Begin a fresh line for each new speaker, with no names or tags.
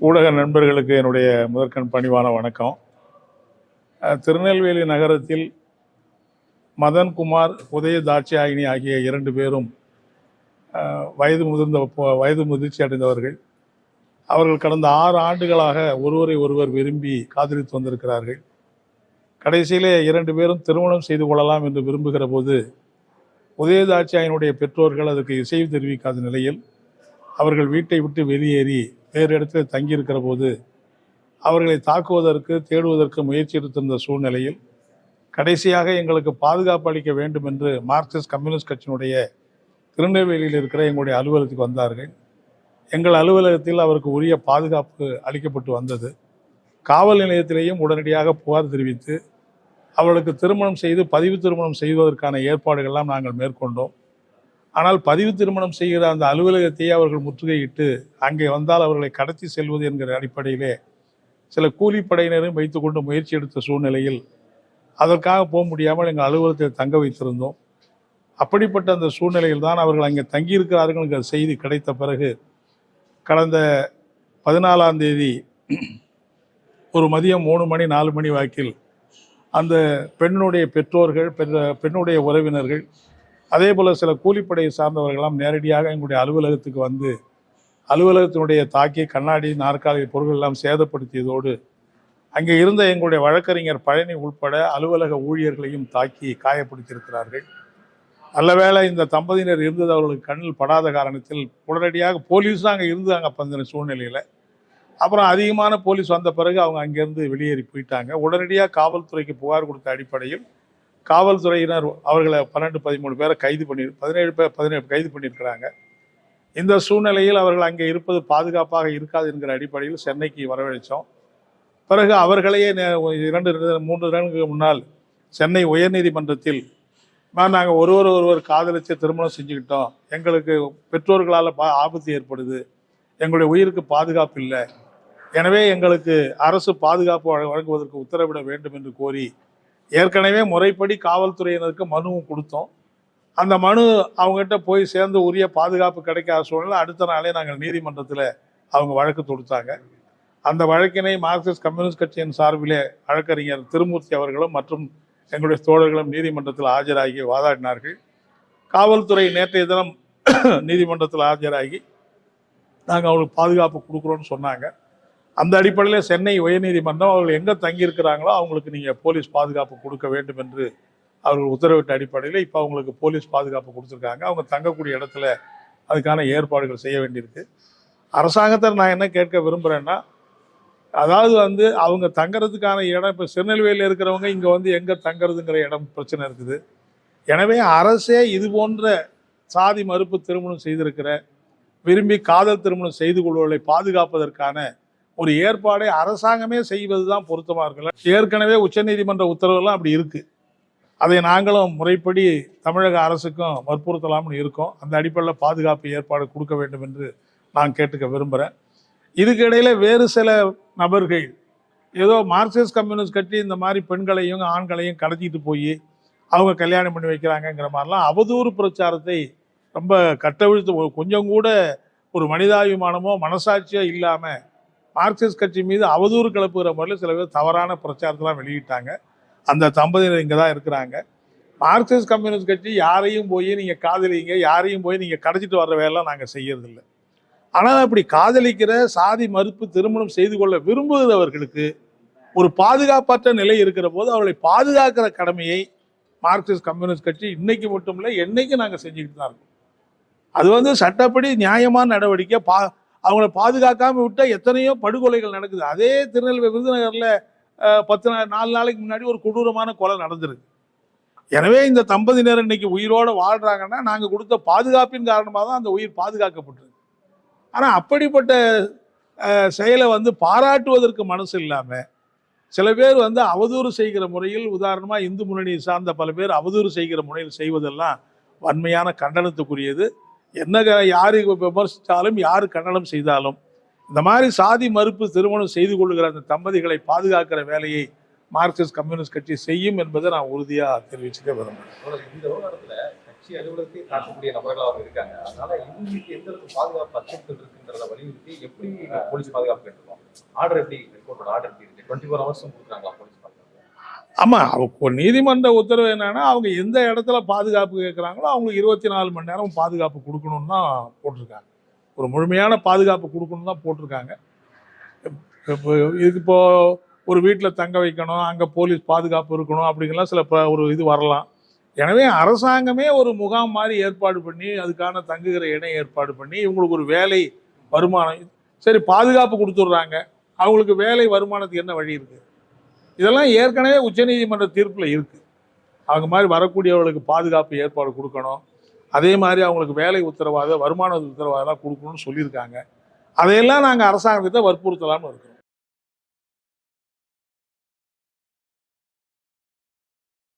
ஊடக நண்பர்களுக்கு என்னுடைய முதற்கண் பணிவான வணக்கம். திருநெல்வேலி நகரத்தில் மதன்குமார் உதய தாட்சியாயினி ஆகிய இரண்டு பேரும் வயது முதிர்ந்த வயது முதிர்ச்சி அடைந்தவர்கள். அவர்கள் கடந்த ஆறு ஆண்டுகளாக ஒருவரை ஒருவர் விரும்பி காதலித்து வந்திருக்கிறார்கள். கடைசியிலே இரண்டு பேரும் திருமணம் செய்து கொள்ளலாம் என்று விரும்புகிற போது உதயதாட்சியாயினுடைய பெற்றோர்கள் அதற்கு இசைவு தெரிவிக்காத நிலையில் அவர்கள் வீட்டை விட்டு வெளியேறி வேறு இடத்தில் தங்கியிருக்கிற போது அவர்களை தாக்குவதற்கு தேடுவதற்கு முயற்சி எடுத்திருந்த சூழ்நிலையில் கடைசியாக எங்களுக்கு பாதுகாப்பு அளிக்க வேண்டும் என்று மார்க்சிஸ்ட் கம்யூனிஸ்ட் கட்சியினுடைய திருநெல்வேலியில் இருக்கிற எங்களுடைய அலுவலகத்துக்கு வந்தார்கள். எங்கள் அலுவலகத்தில் அவருக்கு உரிய பாதுகாப்பு அளிக்கப்பட்டு வந்தது. காவல் நிலையத்திலேயும் உடனடியாக புகார் தெரிவித்து அவளுக்கு திருமணம் செய்து பதிவு திருமணம் செய்வதற்கான ஏற்பாடுகள்லாம் நாங்கள் மேற்கொண்டோம். ஆனால் பதிவு திருமணம் செய்கிற அந்த அலுவலகத்தையே அவர்கள் முற்றுகையிட்டு அங்கே வந்தால் அவர்களை கடத்தி செல்வது என்கிற அடிப்படையிலே சில கூலிப்படையினரும் வைத்துக்கொண்டு முயற்சி எடுத்த சூழ்நிலையில் அதற்காக போக முடியாமல் எங்கள் அலுவலகத்தை தங்க வைத்திருந்தோம். அப்படிப்பட்ட அந்த சூழ்நிலையில் தான் அவர்கள் அங்கே தங்கியிருக்கிறார்கள் என்கிற செய்தி கிடைத்த பிறகு கடந்த பதினாலாம் தேதி ஒரு மதியம் மூணு மணி நாலு மணி வாக்கில் அந்த பெண்ணுடைய பெற்றோர்கள் பெற்ற- பெண்ணுடைய உறவினர்கள் அதே போல் சில கூலிப்படையை சார்ந்தவர்களாம் நேரடியாக எங்களுடைய அலுவலகத்துக்கு வந்து அலுவலகத்தினுடைய தாக்கி கண்ணாடி நாற்காலி பொருள் எல்லாம் சேதப்படுத்தியதோடு அங்கே இருந்த எங்களுடைய வழக்கறிஞர் பழனி உள்பட அலுவலக ஊழியர்களையும் தாக்கி காயப்படுத்தியிருக்கிறார்கள். நல்லவேளை இந்த தம்பதியினர் இருந்தது அவர்களுக்கு கண்ணில் படாத காரணத்தில் உடனடியாக போலீஸும் அங்கே இருந்தாங்க அப்போ சூழ்நிலையில். அப்புறம் அதிகமான போலீஸ் வந்த பிறகு அவங்க அங்கேருந்து வெளியேறி போயிட்டாங்க. உடனடியாக காவல்துறைக்கு புகார் கொடுத்த அடிப்படையில் காவல்துறையினர் அவர்களை பன்னெண்டு பதிமூணு பேரை கைது பண்ணி பதினேழு பேர் பதினேழு கைது பண்ணியிருக்கிறாங்க. இந்த சூழ்நிலையில் அவர்கள் அங்கே இருப்பது பாதுகாப்பாக இருக்காது என்கிற அடிப்படையில் சென்னைக்கு வரவழைத்தோம் பிறகு அவர்களையே இரண்டு மூன்று தினங்களுக்கு முன்னால் சென்னை உயர்நீதிமன்றத்தில் நாங்கள் ஒருவர் ஒருவர் காதலித்து திருமணம் செஞ்சுக்கிட்டோம். எங்களுக்கு பெற்றோர்களால் பா ஆபத்து ஏற்படுது. எங்களுடைய உயிருக்கு பாதுகாப்பு இல்லை. எனவே எங்களுக்கு அரசு பாதுகாப்பு வழங்குவதற்கு உத்தரவிட வேண்டும் என்று கோரி ஏற்கனவே முறைப்படி காவல்துறையினருக்கு மனுவும் கொடுத்தோம். அந்த மனு அவங்ககிட்ட போய் சேர்ந்து உரிய பாதுகாப்பு கிடைக்காத சூழ்நிலை அடுத்த நாளே நாங்கள் நீதிமன்றத்தில் அவங்க வழக்கு தொடுத்தாங்க. அந்த வழக்கினை மார்க்சிஸ்ட் கம்யூனிஸ்ட் கட்சியின் சார்பிலே வழக்கறிஞர் திருமூர்த்தி அவர்களும் மற்றும் எங்களுடைய தோழர்களும் நீதிமன்றத்தில் ஆஜராகி வாதாடினார்கள். காவல்துறை நேற்றைய தினம் நீதிமன்றத்தில் ஆஜராகி நாங்கள் அவங்களுக்கு பாதுகாப்பு கொடுக்குறோன்னு சொன்னாங்க. அந்த அடிப்படையில் சென்னை உயர்நீதிமன்றம் அவர்கள் எங்கே தங்கியிருக்கிறாங்களோ அவங்களுக்கு நீங்கள் போலீஸ் பாதுகாப்பு கொடுக்க வேண்டும் என்று அவர்கள் உத்தரவிட்ட அடிப்படையில் இப்போ அவங்களுக்கு போலீஸ் பாதுகாப்பு கொடுத்துருக்காங்க. அவங்க தங்கக்கூடிய இடத்துல அதுக்கான ஏற்பாடுகள் செய்ய வேண்டியிருக்கு. அரசாங்கத்தை நான் என்ன கேட்க விரும்புகிறேன்னா அதாவது வந்து அவங்க தங்கிறதுக்கான இடம் இப்போ திருநெல்வேலியில் இருக்கிறவங்க இங்கே வந்து எங்கே தங்கிறதுங்கிற இடம் பிரச்சனை இருக்குது. எனவே அரசே இது போன்ற சாதி மறுப்பு திருமணம் செய்திருக்கிற விரும்பி காதல் திருமணம் செய்து கொள்வதை பாதுகாப்பதற்கான ஒரு ஏற்பாடை அரசாங்கமே செய்வது தான் பொருத்தமாக இருக்குல்ல? ஏற்கனவே உச்சநீதிமன்ற உத்தரவுலாம் அப்படி இருக்குது அதை நாங்களும் முறைப்படி தமிழக அரசுக்கும் வற்புறுத்தலாம்னு இருக்கோம். அந்த அடிப்படையில் பாதுகாப்பு ஏற்பாடு கொடுக்க வேண்டும் என்று நான் கேட்டுக்க விரும்புகிறேன் இதுக்கு இடையில வேறு சில நபர்கள் ஏதோ மார்க்சிஸ்ட் கம்யூனிஸ்ட் கட்சி இந்த மாதிரி பெண்களையும் ஆண்களையும் கடத்திட்டு போய் அவங்க கல்யாணம் பண்ணி வைக்கிறாங்கங்கிற மாதிரிலாம் அவதூறு பிரச்சாரத்தை ரொம்ப கட்டவிழ்த்து கொஞ்சம் கூட ஒரு மனிதாபிமானமோ மனசாட்சியோ இல்லாமல் மார்க்சிஸ்ட் கட்சி மீது அவதூறு கிளப்புகிற முறையில் சில பேர் தவறான பிரச்சாரத்தெல்லாம் வெளியிட்டாங்க. அந்த தம்பதியினர் இங்கே தான் இருக்கிறாங்க. மார்க்சிஸ்ட் கம்யூனிஸ்ட் கட்சி யாரையும் போய் நீங்கள் காதலிங்க யாரையும் போய் நீங்கள் கடைச்சிட்டு வர்ற வேலைலாம் நாங்கள் செய்யறதில்லை. ஆனால் அப்படி காதலிக்கிற சாதி மறுப்பு திருமணம் செய்து கொள்ள விரும்புகிறவர்களுக்கு ஒரு பாதுகாப்பற்ற நிலை இருக்கிற போது அவளை பாதுகாக்கிற கடமையை மார்க்சிஸ்ட் கம்யூனிஸ்ட் கட்சி இன்னைக்கு மட்டும் இல்லை என்னைக்கு நாங்கள் செஞ்சுக்கிட்டு தான் இருக்கோம். அது வந்து சட்டப்படி நியாயமான நடவடிக்கை பா அவங்கள பாதுகாக்காமல் விட்டால் எத்தனையோ படுகொலைகள் நடக்குது. அதே திருநெல்வேலி விருதுநகரில் பத்து நாள் நாலு நாளைக்கு முன்னாடி ஒரு கொடூரமான கொலை நடந்திருக்கு. எனவே இந்த தம்பதியினர் இன்னைக்கு உயிரோடு வாழ்கிறாங்கன்னா நாங்கள் கொடுத்த பாதுகாப்பின் காரணமாக தான் அந்த உயிர் பாதுகாக்கப்பட்டிருக்கு ஆனால் அப்படிப்பட்ட செயலை வந்து பாராட்டுவதற்கு மனசு இல்லாமல் சில பேர் வந்து அவதூறு செய்கிற முறையில் உதாரணமாக இந்து முன்னணியை சார்ந்த பல பேர் அவதூறு செய்கிற முறையில் செய்வதெல்லாம் வன்மையான கண்டனத்துக்குரியது. என்ன யார் யாரு விமர்சித்தாலும் யார் கண்டனம் செய்தாலும் இந்த மாதிரி சாதி மறுப்பு திருமணம் செய்து கொள்கிற அந்த தம்பதிகளை பாதுகாக்கிற வேலையை மார்க்சிஸ்ட் கம்யூனிஸ்ட் கட்சி செய்யும் என்பதை நான் உறுதியாக தெரிவிச்சுக்க விரும்புகிறேன்
இந்த விவகாரத்துல கட்சி அலுவலகத்தை தாக்கக்கூடிய நபர்களாக அவங்க இருக்காங்க. அதனால இவங்களுக்கு எந்த அளவுக்கு பாதுகாப்பு அச்சுறுத்தல் இருக்குன்றத வலியுறுத்தி எப்படி போலீஸ் பாதுகாப்பு கேட்டுருக்கோம் ஆர்டர் எப்படி ஆர்டர் எப்படி இருக்கு? டுவெண்ட்டி ஃபோர் ஹவர்ஸும் கொடுக்குறாங்களா
ஆமாம் அவங்க நீதிமன்ற உத்தரவு என்னன்னா அவங்க எந்த இடத்துல பாதுகாப்பு கேட்குறாங்களோ அவங்களுக்கு இருபத்தி நாலு மணி நேரம் பாதுகாப்பு கொடுக்கணும்னு தான் போட்டிருக்காங்க. ஒரு முழுமையான பாதுகாப்பு கொடுக்கணும்னு தான் போட்டிருக்காங்க. இப்போ இதுக்கு இப்போ ஒரு வீட்டில் தங்க வைக்கணும் அங்கே போலீஸ் பாதுகாப்பு இருக்கணும் அப்படிங்கலாம் சில ப- ஒரு இது வரலாம். எனவே அரசாங்கமே ஒரு முகாம் மாதிரி ஏற்பாடு பண்ணி அதுக்கான தங்குகிற இடம் ஏற்பாடு பண்ணி இவங்களுக்கு ஒரு வேலை வருமானம் சரி பாதுகாப்பு கொடுத்துட்றாங்க. அவங்களுக்கு வேலை வருமானத்துக்கு என்ன வழி இருக்குது இதெல்லாம் ஏற்கனவே உச்சநீதிமன்ற தீர்ப்பில் இருக்குது அவங்க மாதிரி வரக்கூடியவர்களுக்கு பாதுகாப்பு ஏற்பாடு கொடுக்கணும். அதே மாதிரி அவங்களுக்கு வேலை உத்தரவாத வருமான உத்தரவாதம் கொடுக்கணும்னு சொல்லியிருக்காங்க. அதையெல்லாம் நாங்கள் அரசாங்கத்தை வற்புறுத்தலாம்னு இருக்கிறோம்.